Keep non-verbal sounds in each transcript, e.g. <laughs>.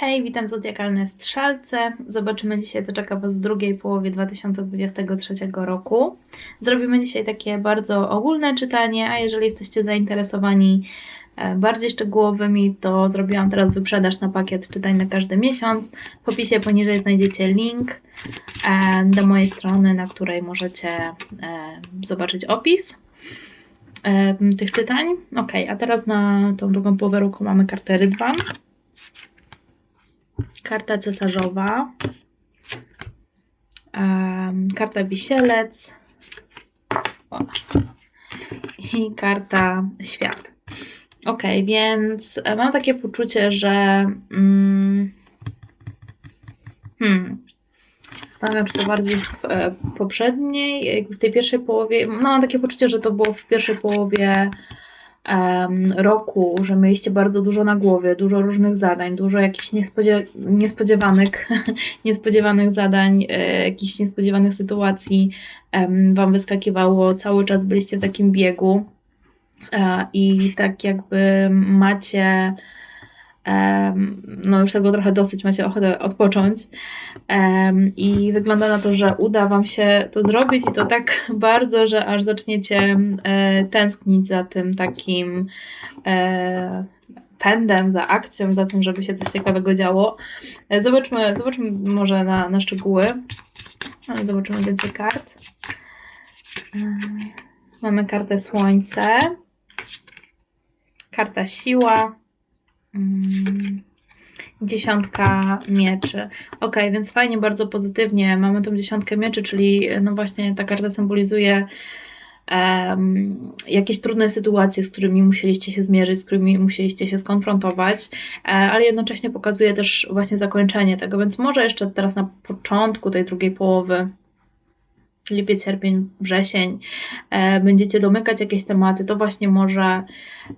Hej, witam w Zodiakalnej Strzelce. Zobaczymy dzisiaj, co czeka Was w drugiej połowie 2023 roku. Zrobimy dzisiaj takie bardzo ogólne czytanie, a jeżeli jesteście zainteresowani e, bardziej szczegółowymi, to zrobiłam teraz wyprzedaż na pakiet czytań na każdy miesiąc. W opisie poniżej znajdziecie link e, do mojej strony, na której możecie e, zobaczyć opis tych czytań. Ok, a teraz na tą drugą połowę roku mamy kartę Rydwan. Karta cesarzowa. karta wisielec. I karta świat. Ok, więc mam takie poczucie, że. Mm, hmm. Zastanawiam się, czy to bardziej w e, poprzedniej, w tej pierwszej połowie. No, mam takie poczucie, że to było w pierwszej połowie roku, że mieliście bardzo dużo na głowie, dużo różnych zadań, dużo jakichś niespodzie niespodziewanych, <laughs> niespodziewanych zadań, e, jakichś niespodziewanych sytuacji. Wam wyskakiwało, cały czas byliście w takim biegu. E, i tak jakby macie no już tego trochę dosyć, macie ochotę odpocząć i wygląda na to, że uda Wam się to zrobić i to tak <laughs> bardzo, że aż zaczniecie e, tęsknić za tym takim e, pędem, za akcją, za tym, żeby się coś ciekawego działo. E, Zobaczmy, zobaczmy może na, na szczegóły. Zobaczymy więcej kart. Mamy kartę Słońce, karta Siła, mm, dziesiątka mieczy. Ok, więc fajnie, bardzo pozytywnie. Mamy tą dziesiątkę mieczy, czyli no właśnie ta karta symbolizuje em, jakieś trudne sytuacje, z którymi musieliście się zmierzyć, z którymi musieliście się skonfrontować, e, ale jednocześnie pokazuje też właśnie zakończenie tego, więc może jeszcze teraz na początku tej drugiej połowy lipiec, sierpień, wrzesień, e, będziecie domykać jakieś tematy, to właśnie może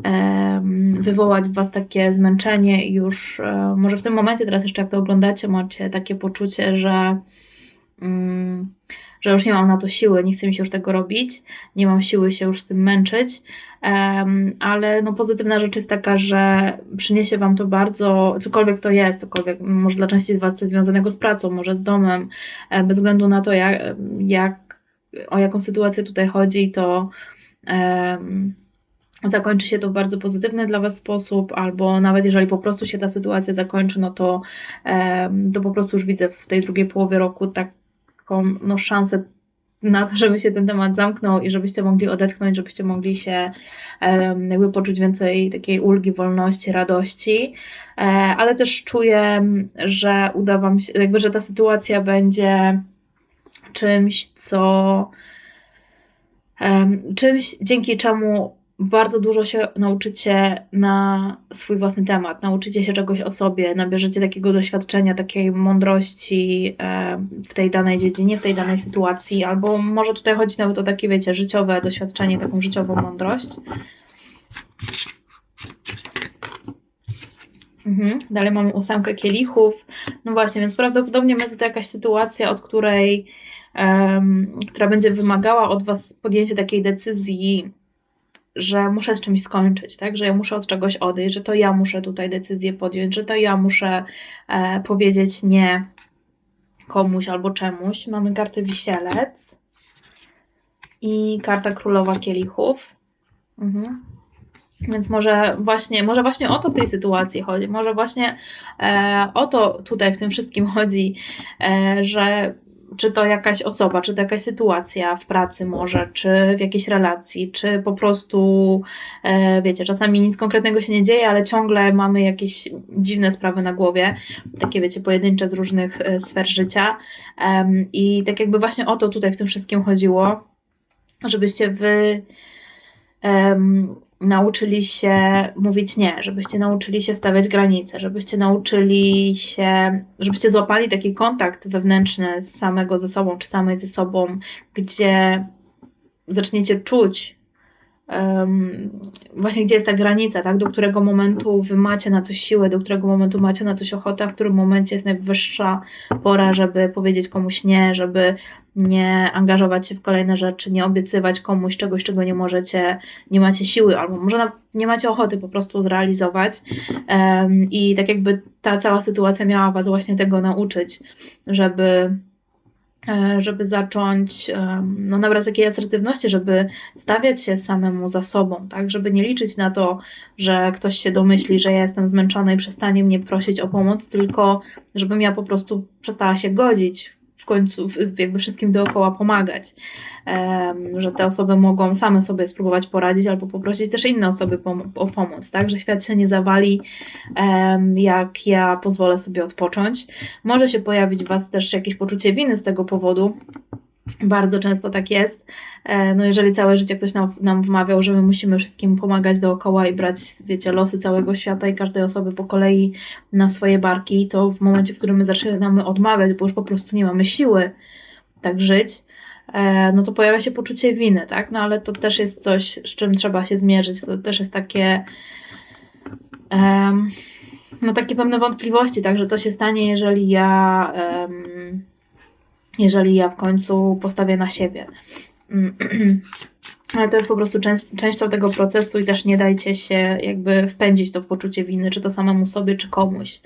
em, wywołać w Was takie zmęczenie i już e, może w tym momencie, teraz jeszcze jak to oglądacie, macie takie poczucie, że mm, że już nie mam na to siły, nie chce mi się już tego robić, nie mam siły się już z tym męczyć, ale no pozytywna rzecz jest taka, że przyniesie Wam to bardzo, cokolwiek to jest, cokolwiek, może dla części z Was coś związanego z pracą, może z domem, e, bez względu na to, jak, jak o jaką sytuację tutaj chodzi, to em, zakończy się to w bardzo pozytywny dla Was sposób, albo nawet jeżeli po prostu się ta sytuacja zakończy, no to, em, to po prostu już widzę w tej drugiej połowie roku taką no, szansę na to, żeby się ten temat zamknął i żebyście mogli odetchnąć, żebyście mogli się em, jakby poczuć więcej takiej ulgi, wolności, radości, e, ale też czuję, że uda Wam się, jakby, że ta sytuacja będzie czymś, co czymś, dzięki czemu bardzo dużo się nauczycie na swój własny temat, nauczycie się czegoś o sobie, nabierzecie takiego doświadczenia, takiej mądrości w tej danej dziedzinie, w tej danej sytuacji, albo może tutaj chodzi nawet o takie, wiecie, życiowe doświadczenie, taką życiową mądrość. Mhm. Dalej mamy ósemkę kielichów. No właśnie, więc prawdopodobnie będzie to jakaś sytuacja, od której, em, która będzie wymagała od Was podjęcia takiej decyzji, że muszę z czymś skończyć, tak? Że ja muszę od czegoś odejść, że to ja muszę tutaj decyzję podjąć, że to ja muszę e, powiedzieć nie komuś albo czemuś. Mamy kartę wisielec i karta królowa kielichów. Mhm. Więc może właśnie, może właśnie o to w tej sytuacji chodzi. Może właśnie e, o to tutaj w tym wszystkim chodzi, e, że czy to jakaś osoba, czy to jakaś sytuacja w pracy może, czy w jakiejś relacji, czy po prostu, e, wiecie, czasami nic konkretnego się nie dzieje, ale ciągle mamy jakieś dziwne sprawy na głowie, takie wiecie, pojedyncze z różnych e, sfer życia. I tak jakby właśnie o to tutaj w tym wszystkim chodziło, żebyście wy nauczyli się mówić nie, żebyście nauczyli się stawiać granice, żebyście nauczyli się, żebyście złapali taki kontakt wewnętrzny z samego ze sobą, czy samej ze sobą, gdzie zaczniecie czuć em, właśnie gdzie jest ta granica, tak? Do którego momentu wy macie na coś siłę, do którego momentu macie na coś ochotę, w którym momencie jest najwyższa pora, żeby powiedzieć komuś nie, żeby nie angażować się w kolejne rzeczy, nie obiecywać komuś czegoś, czego nie możecie, nie macie siły, albo może nie macie ochoty po prostu zrealizować. I tak jakby ta cała sytuacja miała Was właśnie tego nauczyć, żeby E, żeby zacząć no, nabrać takiej asertywności, żeby stawiać się samemu za sobą, tak, żeby nie liczyć na to, że ktoś się domyśli, że ja jestem zmęczona i przestanie mnie prosić o pomoc, tylko żebym ja po prostu przestała się godzić w końcu jakby wszystkim dookoła pomagać. Że te osoby mogą same sobie spróbować poradzić albo poprosić też inne osoby o pomoc, tak? Że świat się nie zawali, jak ja pozwolę sobie odpocząć. Może się pojawić w Was też jakieś poczucie winy z tego powodu, bardzo często tak jest. E, no jeżeli całe życie ktoś nam, nam wmawiał, że my musimy wszystkim pomagać dookoła i brać, wiecie, losy całego świata i każdej osoby po kolei na swoje barki, to w momencie, w którym my zaczynamy odmawiać, bo już po prostu nie mamy siły tak żyć, e, no to pojawia się poczucie winy, tak? No ale to też jest coś, z czym trzeba się zmierzyć. To też jest takie... Um, no takie pewne wątpliwości, także co się stanie, jeżeli ja um, jeżeli ja w końcu postawię na siebie. <clears throat> Ale to jest po prostu częścią tego procesu i też nie dajcie się jakby wpędzić to w poczucie winy, czy to samemu sobie, czy komuś.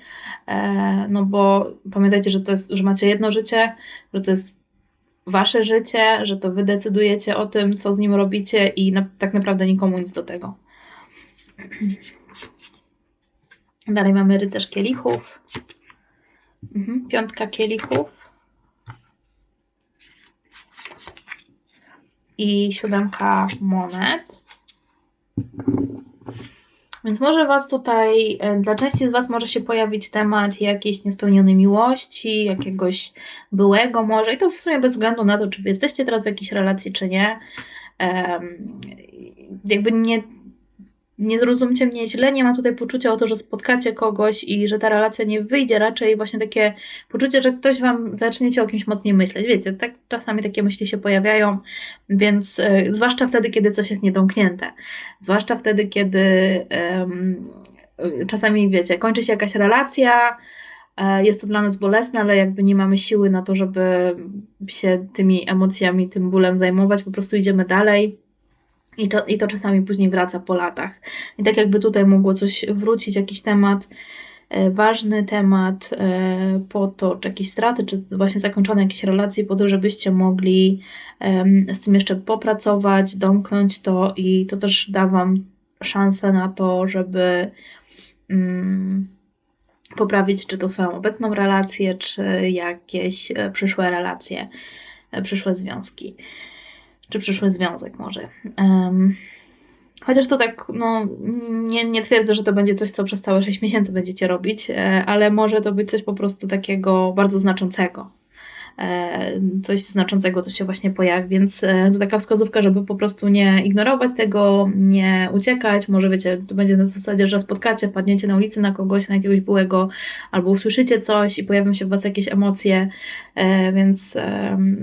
E, no bo pamiętajcie, że to jest, że macie jedno życie, że to jest wasze życie, że to wy decydujecie o tym, co z nim robicie i na, tak naprawdę nikomu nic do tego. <clears throat> Dalej mamy rycerz kielichów. Mhm, piątka kielichów. I siódemka monet. Więc może Was tutaj, e, dla części z Was może się pojawić temat jakiejś niespełnionej miłości, jakiegoś byłego może i to w sumie bez względu na to, czy Wy jesteście teraz w jakiejś relacji, czy nie. Um, jakby nie, nie zrozumcie mnie źle, nie ma tutaj poczucia o to, że spotkacie kogoś i że ta relacja nie wyjdzie, raczej właśnie takie poczucie, że ktoś wam zaczniecie o kimś mocniej myśleć. Wiecie, tak czasami takie myśli się pojawiają, więc y, zwłaszcza wtedy, kiedy coś jest niedomknięte. Zwłaszcza wtedy, kiedy y, czasami, wiecie, kończy się jakaś relacja, e, jest to dla nas bolesne, ale jakby nie mamy siły na to, żeby się tymi emocjami, tym bólem zajmować, po prostu idziemy dalej i to, I to czasami później wraca po latach. I tak jakby tutaj mogło coś wrócić, jakiś temat, e, ważny temat e, po to, czy jakieś straty, czy właśnie zakończone jakieś relacje, po to, żebyście mogli z tym jeszcze popracować, domknąć to i to też da Wam szansę na to, żeby mm, poprawić czy to swoją obecną relację, czy jakieś e, przyszłe relacje, przyszłe związki czy przyszły związek może. Um, chociaż to tak, no, nie, nie twierdzę, że to będzie coś, co przez całe 6 miesięcy będziecie robić, e, ale może to być coś po prostu takiego bardzo znaczącego. E, coś znaczącego, co się właśnie pojawi, więc e, to taka wskazówka, żeby po prostu nie ignorować tego, nie uciekać, może wiecie, to będzie na zasadzie, że spotkacie, padniecie na ulicy na kogoś, na jakiegoś byłego, albo usłyszycie coś i pojawią się w Was jakieś emocje, e, więc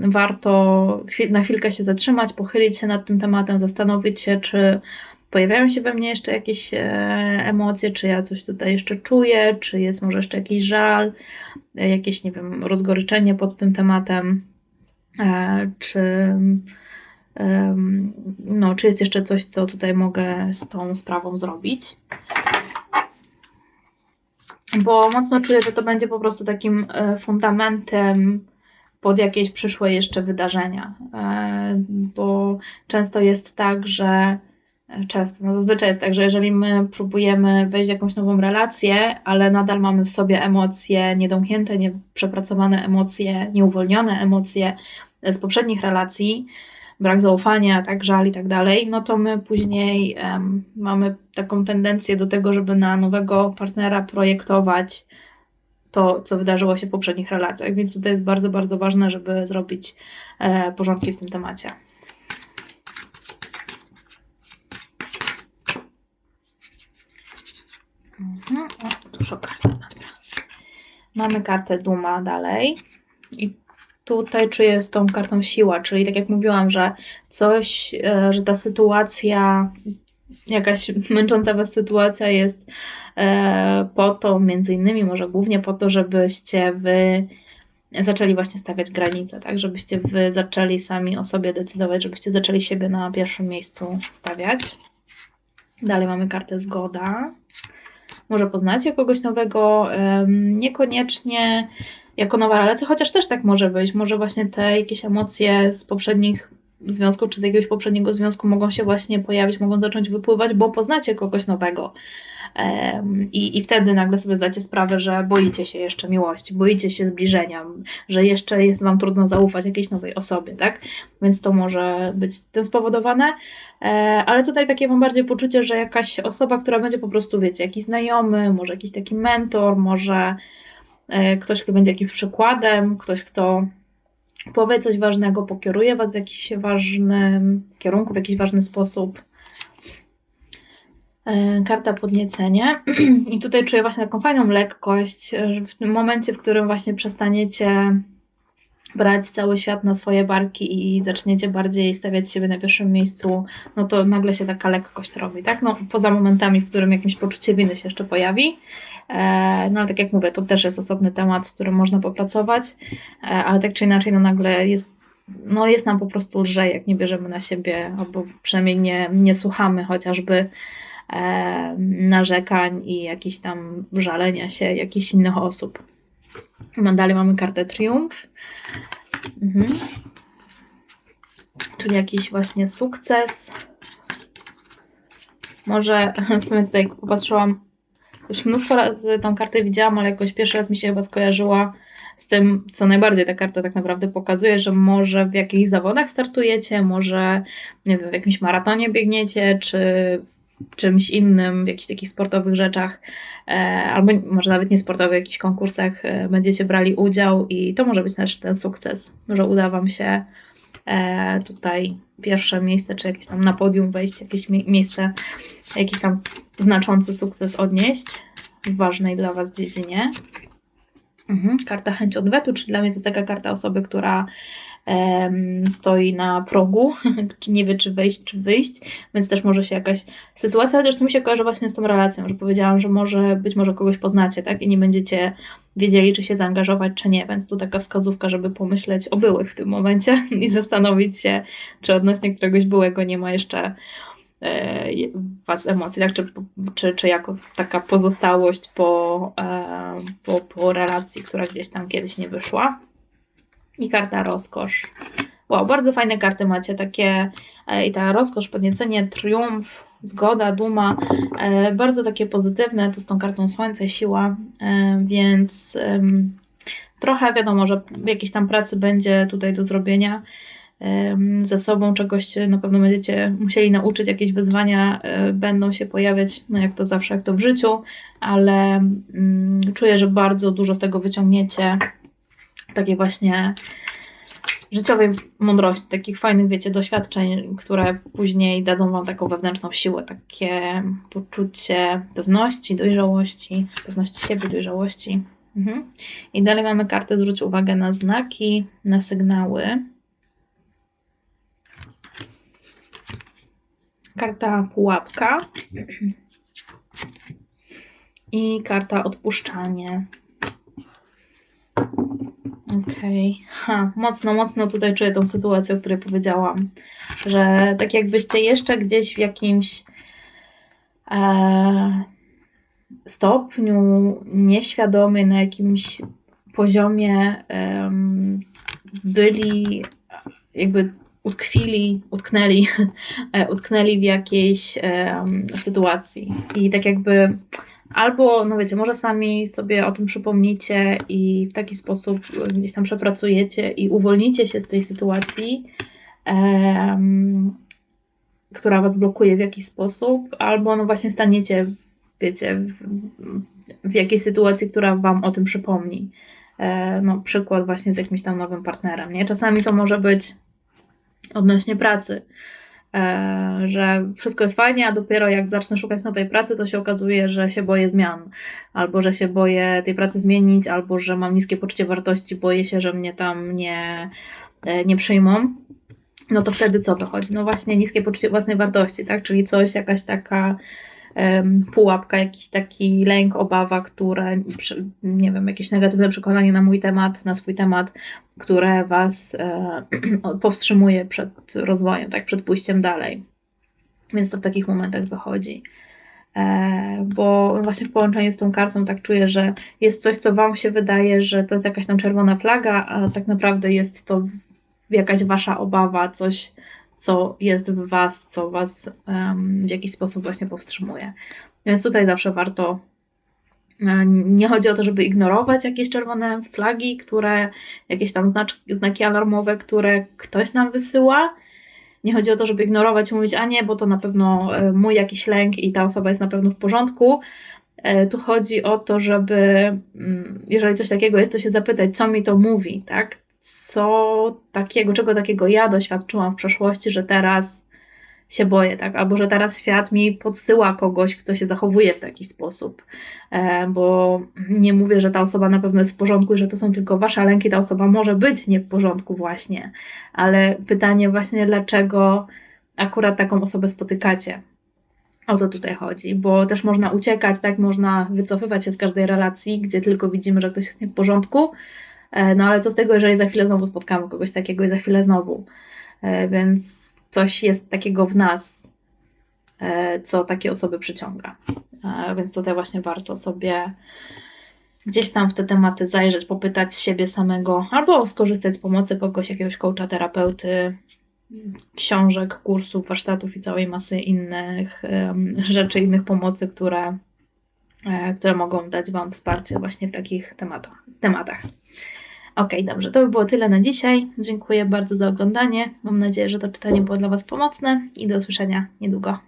warto na chwilkę się zatrzymać, pochylić się nad tym tematem, zastanowić się, czy pojawiają się we mnie jeszcze jakieś e, emocje, czy ja coś tutaj jeszcze czuję, czy jest może jeszcze jakiś żal, e, jakieś, nie wiem, rozgoryczenie pod tym tematem, e, czy, no, czy jest jeszcze coś, co tutaj mogę z tą sprawą zrobić. Bo mocno czuję, że to będzie po prostu takim fundamentem pod jakieś przyszłe jeszcze wydarzenia. Bo często jest tak, że Często. No zazwyczaj jest tak, że jeżeli my próbujemy wejść w jakąś nową relację, ale nadal mamy w sobie emocje niedomknięte, nieprzepracowane emocje, nieuwolnione emocje z poprzednich relacji, brak zaufania, tak, żal i tak dalej, no to my później um, mamy taką tendencję do tego, żeby na nowego partnera projektować to, co wydarzyło się w poprzednich relacjach. Więc tutaj jest bardzo, bardzo ważne, żeby zrobić e, porządki w tym temacie. Mhm. O, dużo kart, dobra. Mamy kartę Duma dalej. I tutaj czuję z tą kartą siła, czyli tak jak mówiłam, że coś, e, że ta sytuacja, jakaś męcząca Was sytuacja jest e, po to, między innymi, może głównie po to, żebyście Wy zaczęli właśnie stawiać granice, tak, żebyście wy zaczęli sami o sobie decydować, żebyście zaczęli siebie na pierwszym miejscu stawiać. Dalej mamy kartę zgoda. Może poznacie kogoś nowego, niekoniecznie jako nowa relacja, chociaż też tak może być. Może właśnie te jakieś emocje z poprzednich związków, czy z jakiegoś poprzedniego związku mogą się właśnie pojawić, mogą zacząć wypływać, bo poznacie kogoś nowego. I, I wtedy nagle sobie zdacie sprawę, że boicie się jeszcze miłości, boicie się zbliżenia, że jeszcze jest Wam trudno zaufać jakiejś nowej osobie, tak? Więc to może być tym spowodowane. E, ale tutaj takie mam bardziej poczucie, że jakaś osoba, która będzie po prostu, wiecie, jakiś znajomy, może jakiś taki mentor, może e, ktoś, kto będzie jakimś przykładem, ktoś, kto powie coś ważnego, pokieruje Was w jakiś ważnym kierunku, w jakiś ważny sposób. E, karta podniecenie. <clears throat> I tutaj czuję właśnie taką fajną lekkość, w tym momencie, w którym właśnie przestaniecie brać cały świat na swoje barki i zaczniecie bardziej stawiać siebie na pierwszym miejscu, no to nagle się taka lekkość robi, tak? No poza momentami, w którym jakieś poczucie winy się jeszcze pojawi. E, no ale tak jak mówię, to też jest osobny temat, z którym można popracować, e, ale tak czy inaczej, no nagle jest no jest nam po prostu lżej, jak nie bierzemy na siebie, albo przynajmniej nie, nie słuchamy chociażby e, narzekań i jakichś tam żalenia się jakichś innych osób. Dalej mamy kartę triumf. Mhm. Czyli jakiś właśnie sukces. Może <laughs> w sumie tutaj popatrzyłam, już mnóstwo razy tą kartę widziałam, ale jakoś pierwszy raz mi się chyba skojarzyła z tym, co najbardziej ta karta tak naprawdę pokazuje, że może w jakichś zawodach startujecie, może nie wiem, w jakimś maratonie biegniecie, czy czymś innym, w jakichś takich sportowych rzeczach, e, albo może nawet nie sportowych, w jakichś konkursach e, będziecie brali udział i to może być też ten sukces. Może uda Wam się e, tutaj pierwsze miejsce, czy jakieś tam na podium wejść, jakieś miejsce, jakiś tam znaczący sukces odnieść w ważnej dla Was dziedzinie. Mhm. Karta chęć odwetu, czyli dla mnie to jest taka karta osoby, która stoi na progu, <laughs> nie wie, czy wejść, czy wyjść, więc też może się jakaś sytuacja, chociaż to mi się kojarzy właśnie z tą relacją, że powiedziałam, że może być może kogoś poznacie, tak, i nie będziecie wiedzieli, czy się zaangażować, czy nie, więc tu taka wskazówka, żeby pomyśleć o byłych w tym momencie <laughs> i zastanowić się, czy odnośnie któregoś byłego nie ma jeszcze e, was emocji, tak? Czy, czy, czy jako taka pozostałość po, e, po, po relacji, która gdzieś tam kiedyś nie wyszła i karta rozkosz. Wow, bardzo fajne karty macie, takie e, i ta rozkosz, podniecenie, triumf, zgoda, duma, e, bardzo takie pozytywne, tu z tą kartą słońce, siła, e, więc trochę wiadomo, że jakieś tam pracy będzie tutaj do zrobienia ze sobą, czegoś na pewno będziecie musieli nauczyć, jakieś wyzwania będą się pojawiać, no jak to zawsze, jak to w życiu, ale mm, czuję, że bardzo dużo z tego wyciągniecie takiej właśnie życiowej mądrości, takich fajnych, wiecie, doświadczeń, które później dadzą Wam taką wewnętrzną siłę, takie poczucie pewności, dojrzałości, pewności siebie, dojrzałości. Mhm. I dalej mamy kartę, zwróć uwagę na znaki, na sygnały. Karta pułapka i karta odpuszczanie. Okej. Okay. Mocno, mocno tutaj czuję tą sytuację, o której powiedziałam. Że tak jakbyście jeszcze gdzieś w jakimś e, stopniu nieświadomie, na jakimś poziomie e, byli jakby utkwili, utknęli, <laughs> e, utknęli w jakiejś e, sytuacji. I tak jakby Albo, no wiecie, może sami sobie o tym przypomnicie i w taki sposób gdzieś tam przepracujecie i uwolnicie się z tej sytuacji, która was blokuje w jakiś sposób, albo no właśnie staniecie, wiecie, w, w jakiejś sytuacji, która wam o tym przypomni. E, no, przykład właśnie z jakimś tam nowym partnerem, nie? Czasami to może być odnośnie pracy że wszystko jest fajnie, a dopiero jak zacznę szukać nowej pracy, to się okazuje, że się boję zmian, albo że się boję tej pracy zmienić, albo że mam niskie poczucie wartości, boję się, że mnie tam nie, e, nie przyjmą. No to wtedy co wychodzi? No właśnie niskie poczucie własnej wartości, tak? Czyli coś, jakaś taka pułapka, jakiś taki lęk, obawa, które, nie wiem, jakieś negatywne przekonanie na mój temat, na swój temat, które Was e, <clears throat> powstrzymuje przed rozwojem, tak, przed pójściem dalej. Więc to w takich momentach wychodzi. E, bo właśnie w połączeniu z tą kartą tak czuję, że jest coś, co Wam się wydaje, że to jest jakaś tam czerwona flaga, a tak naprawdę jest to jakaś Wasza obawa, coś, co jest w Was, co Was w jakiś sposób właśnie powstrzymuje. Więc tutaj zawsze warto. e, Nie chodzi o to, żeby ignorować jakieś czerwone flagi, które, jakieś tam znaki alarmowe, które ktoś nam wysyła. Nie chodzi o to, żeby ignorować i mówić, a nie, bo to na pewno e, mój jakiś lęk i ta osoba jest na pewno w porządku. E, Tu chodzi o to, żeby, mm, jeżeli coś takiego jest, to się zapytać, co mi to mówi, tak? Co takiego, czego takiego ja doświadczyłam w przeszłości, że teraz się boję, tak? Albo że teraz świat mi podsyła kogoś, kto się zachowuje w taki sposób. E, Bo nie mówię, że ta osoba na pewno jest w porządku i że to są tylko wasze lęki, ta osoba może być nie w porządku właśnie. Ale pytanie właśnie, dlaczego akurat taką osobę spotykacie? O to tutaj chodzi, bo też można uciekać, tak? Można wycofywać się z każdej relacji, gdzie tylko widzimy, że ktoś jest nie w porządku. E, No ale co z tego, jeżeli za chwilę znowu spotkamy kogoś takiego i za chwilę znowu. E, Więc coś jest takiego w nas, e, co takie osoby przyciąga. Więc tutaj właśnie warto sobie gdzieś tam w te tematy zajrzeć, popytać siebie samego, albo skorzystać z pomocy kogoś, jakiegoś coacha, terapeuty, książek, kursów, warsztatów i całej masy innych rzeczy, innych pomocy, które, które mogą dać Wam wsparcie właśnie w takich tematach. tematach. Ok, dobrze, to by było tyle na dzisiaj. Dziękuję bardzo za oglądanie. Mam nadzieję, że to czytanie było dla Was pomocne i do usłyszenia niedługo.